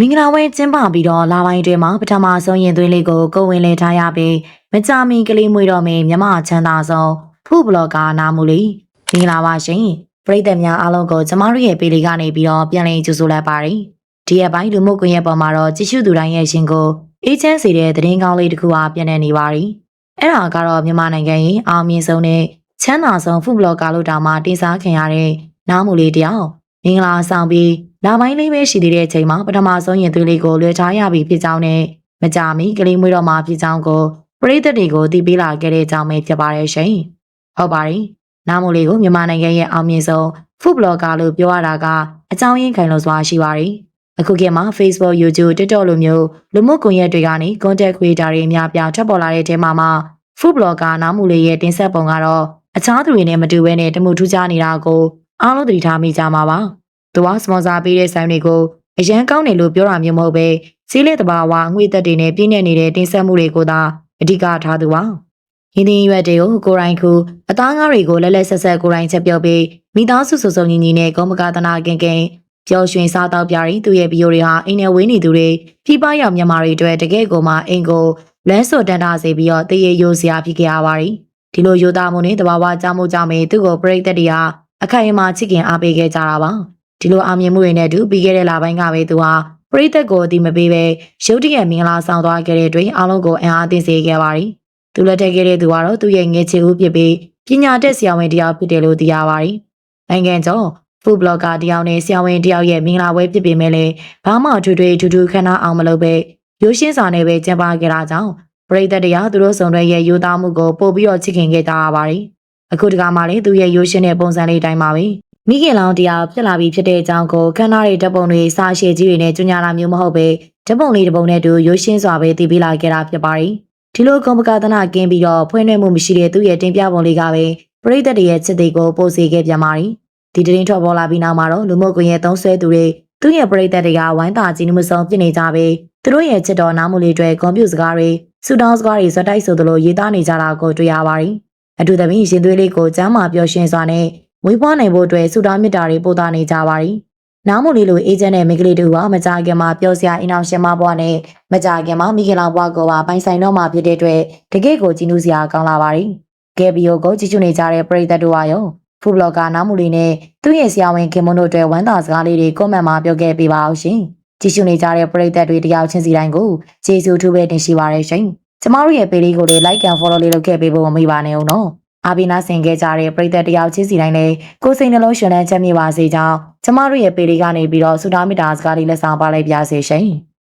မင်္ဂလာဝဲကျင်းပပြီးတော့လာပိုင်းတွင်မှာပထမဆုံးရင်သွေးလေးကိုကိုယ်ဝင်လည်ထားရပြီးမကြမီကလေးမွေးတော်မင်းမြမချမ်းသာဆုံးဖူဘလော့ကာနာမူလီမင်္ဂလာပါရှင်ပရိသတ်များအားလုံးကိုကျမတို့ရဲ့ပေလေးကနေပြီးတော့ပြန်လည်ကြိုဆိုလိုက်ပါတယ်ဒီရက်ပိုင်းလူမှုကွန်ရက်ပေါ်မှာတော့ကြည့်ရှုသူတိုင်းရဲ့ရှင်ကိုအေးချမ်းစေတဲ့သတင်းကောင်းလေးတစ်ခုအားပြန်နေနေပါပြီအဲ့ဒါကတော့မြန်မာနိုင်ငံရဲ့အောင်မြင်ဆုံးနဲ့ချမ်းသာဆုံးဖူဘလော့ကာလို့တောင်မှတင်စားခင်ရတဲ့နားမူလေးတယောက် မင်္ဂလာဆောင်ပြီးလာပိုင်းလေးပဲရှိသေးတဲ့အချိန်မှာပထမဆုံးရင်သွေးလေးကိုလွှဲထားရပြီဖြစ်ကြောင်းနဲ့မကြမီကလေးမွေးတော်မှာဖြစ်ကြောင်းကိုပရိသတ်တွေကိုတည်ပေးလာခဲ့တဲ့အကြောင်းပဲဖြစ်ပါတယ်ရှင်။ဟုတ်ပါတယ်။နားမိုလေးကိုမြန်မာနိုင်ငံရဲ့အောင်မြင်ဆုံးဖုဘလော့ကာလို့ပြောရတာကအကြောင်းရင်းခိုင်လုံစွာရှိပါတယ်။အခုခေတ်မှာ Facebook, YouTube, TikTok လိုမျိုးလူမှုကွန်ရက်တွေကနေ content creator တွေအများပြားထွက်ပေါ်လာတဲ့ထဲမှာမှဖုဘလော့ကာနားမိုလေးရဲ့တင်ဆက်ပုံကတော့အခြားသူတွေနဲ့မတူဘဲနဲ့တမှုထူးခြားနေတာကို အားလုံးသတိထားမိကြမှာပါ။သူကစပွန်ဆာပေးတဲ့ဆိုင်တွေကိုအရန်ကောင်းတယ်လို့ပြောတာမျိုးမဟုတ်ပဲစီးလက်တဘာဝအငွေသက်တွေနဲ့ပြည့်နေနေတဲ့တင်ဆက်မှုတွေကိုသာအဓိကထားသူပါ။ရင်းသင်းရွက်တွေကိုကိုရိုင်းခုအသားငါးတွေကိုလက်လက်ဆက်ဆက်ကိုရိုင်းချက်ပြောပြီးမိသားစုစုစုံညီညီနဲ့ဂုံမကသနာကင်ကင်ပျော်ရွှင်စားတော့ပြရင်သူ့ရဲ့ဗီဒီယိုတွေဟာအိမ်နဲ့ဝေးနေသူတွေပြပရောက်မြန်မာတွေအတွက်တကယ့်ကိုမှအိမ်ကိုလမ်းစော်တန်းတာစေပြီးတော့တရေရိုးစရာဖြစ်ခဲ့ရပါတယ်။ဒီလိုယူသားမှုနဲ့တဘာဝကြောင့်မို့ကြောင့်ပဲသူ့ကိုပြိတ္တတွေဟာ အခိုင်အမာချစ်ခင်အားပေးခဲ့ကြတာပါ။ဒီလိုအောင်မြင်မှုတွေနဲ့အတူပြီးခဲ့တဲ့လပိုင်းကပဲသူဟာပရိသတ်ကိုအတိမပေးပဲရုတ်တရက်မင်္ဂလာဆောင်သွားခဲ့တဲ့အတွက်အားလုံးကိုအံ့အားသင့်စေခဲ့ပါတယ်။သူလက်ထက်ခဲ့တဲ့သူကတော့သူ့ရဲ့ငယ်ချစ်ဦးဖြစ်ပြီးပညာတတ်ဆရာဝန်တစ်ယောက်ဖြစ်တယ်လို့သိရပါတယ်။နိုင်ငံကျော်ဖူဘလော့ကာတစ်ယောက်နဲ့ဆရာဝန်တစ်ယောက်ရဲ့မင်္ဂလာပွဲဖြစ်ပေမဲ့လည်းဘာမှထွေထွေထူးထူးခမ်းနားအောင်မလုပ်ပဲရိုးရှင်းစွာနဲ့ပဲကျင်းပခဲ့တာကြောင့်ပရိသတ်တရားသူတို့ဆောင်တဲ့ရဲ့ယူသားမှုကိုပို့ပြီးတော့ချစ်ခင်ခဲ့ကြရပါတယ်။ အခုတခါမှလည်းသူ့ရဲ့ရိုးရှင်းတဲ့ပုံစံလေးတိုင်းပါပဲ။မိခင်လောင်တရားဖြစ်လာပြီးဖြစ်တဲ့အကြောင်းကိုခန္ဓာတွေဓာတ်ပုံတွေစာရှည်ကြီးတွေနဲ့ကြညာလာမျိုးမဟုတ်ပဲဓာတ်ပုံလေးတစ်ပုံနဲ့တူရိုးရှင်းစွာပဲတည်ပြီးလာခဲ့တာဖြစ်ပါတယ်။ဒီလိုကွန်ပကသနာကင်းပြီးတော့ဖွင့်နှဲမှုမရှိတဲ့သူ့ရဲ့တင်ပြပုံလေးကပဲပရိသတ်တွေရဲ့ချစ်တဲ့ကိုပို့စေခဲ့ပြန်ပါတယ်။ဒီတရင်ထွက်ပေါ်လာပြီးနောက်မှာတော့လူမှုကွန်ရက်သုံးဆွဲသူတွေသူ့ရဲ့ပရိသတ်တွေကဝိုင်းတာကြည့်မှုဆောင်ဖြစ်နေကြပြီးသူတို့ရဲ့ချစ်တော်နားမှုလေးတွေကွန်ပျူတာစကားတွေစူတောင်းစကားတွေဇက်တိုက်ဆိုသလိုရေးသားနေကြတာကိုတွေ့ရပါတယ်။ အထူးသဖြင့်ရင်သွေးလေးကိုကျမ်းမာပျော်ရွှင်စွာနဲ့မွေးဖွားနိုင်ဖို့အတွက်ဆုတောင်းမေတ္တာတွေပို့သနေကြပါရီ။နားမို့လေးလိုအေဂျင့်နဲ့မိန်းကလေးတို့ကမကြခင်မှာပျော်စရာအင်းအောင်ရှင်မဘွားနဲ့မကြခင်မှာမိခင်လောင်ဘွားကိုပါပိုင်ဆိုင်တော့မှဖြစ်တဲ့အတွက်တကယ့်ကိုကြည်နူးစရာကောင်းလာပါရီ။ကဲဘီယိုကိုကြည့်ချူနေကြတဲ့ပရိသတ်တို့ကရောဖူဘလော့ကာနားမို့လေးနဲ့သူ့ရဲ့ဆရာဝန်ခင်မွန်းတို့အတွက်ဝမ်းသာစကားလေးတွေကွန်မန့်မှာပြောခဲ့ပေးပါအောင်ရှင်။ကြည့်ရှုနေကြတဲ့ပရိသတ်တွေတယောက်ချင်းစီတိုင်းကိုကျေးဇူးထူးပဲတင်ရှိပါရရှင်။ ကျမတို့ရဲ့ပေလေးကိုလည်း like and follow လေးလုပ်ခဲ့ပေးဖို့မမေ့ပါနဲ့ဦးနော်။အာဘီနာဆင်ခဲ့ကြတဲ့ပရိသတ်တယောက်ချင်းစီတိုင်းလည်းကိုယ်စိတ်နှလုံးရှင်လန်းချမ်းမြေပါစေကြောင်းကျမတို့ရဲ့ပေလေးကနေပြီးတော့ဆုတောင်းမေတ္တာစကားလေးလက်ဆောင်ပါလိုက်ပါစေရှင်။